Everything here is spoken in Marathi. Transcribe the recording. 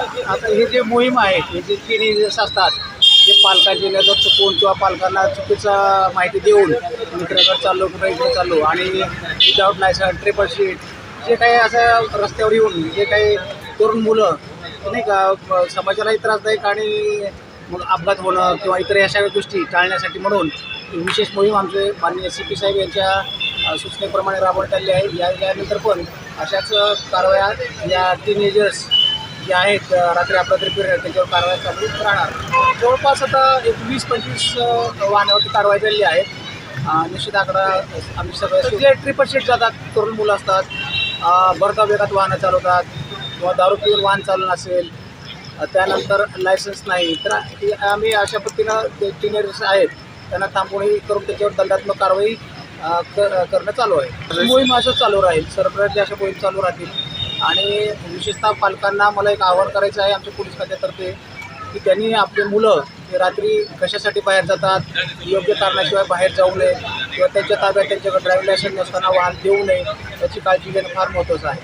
आता हे जे मोहीम आहे हे जे टीनेजर्स असतात जे पालकांची नजर चुकवून किंवा पालकांना चुकीचा माहिती देऊन मित्राकडे चाललो कुठं इकडे चाललो आणि विदाऊट लायसन ट्रिपल शीट जे काही असं रस्त्यावर येऊन जे काही तरुण मुलं नाही का समाजालाही त्रासदायक आणि मग अपघात होणं किंवा इतर अशा गोष्टी टाळण्यासाठी म्हणून विशेष मोहीम आमचे माननीय सी पी साहेब यांच्या सूचनेप्रमाणे राबवण्यात आली आहे. या यानंतर पण अशाच कारवाया या टीनेजर्स जे आहेत रात्री अपरात्री फिरत त्याच्यावर कारवाई चालू राहणार. जवळपास आता एक वीस पंचवीस वाहनावरती कारवाई झालेली आहे. निश्चित आकडा आम्ही सगळे जे ट्रिपल शीट जातात तरुण मुलं असतात भरता वेगात वाहनं चालवतात किंवा दारू पिऊन वाहन चालून असेल त्यानंतर लायसन्स नाही तर आम्ही अशा पद्धतीनं जे टीनेजर्स आहेत त्यांना थांबवणी करून त्याच्यावर दंडात्मक कारवाई करणं चालू आहे. मोहीम असं चालू राहील सरप्रयत्न अशा मोहीम चालू राहतील. आणि विशेषतः पालकांना मला एक आवाहन करायचं आहे आमच्या पोलीस खात्यातर्फे की त्यांनी आपली मुलं हे रात्री कशासाठी बाहेर जातात योग्य कारणाशिवाय बाहेर जाऊ नये किंवा त्यांच्या ताब्यात त्यांच्याकडे ड्रायव्हिंग लायसन्स नसताना वाहन देऊ नये याची काळजी घेणं फार महत्त्वाचं आहे.